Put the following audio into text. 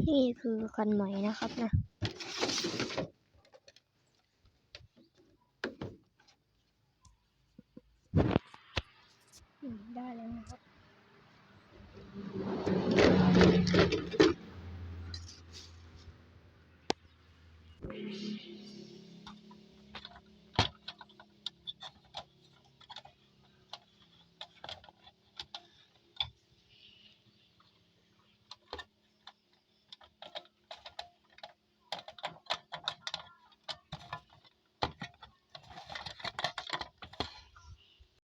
นี่คือคันใหม่นะครับนะ ได้แล้วนะครับ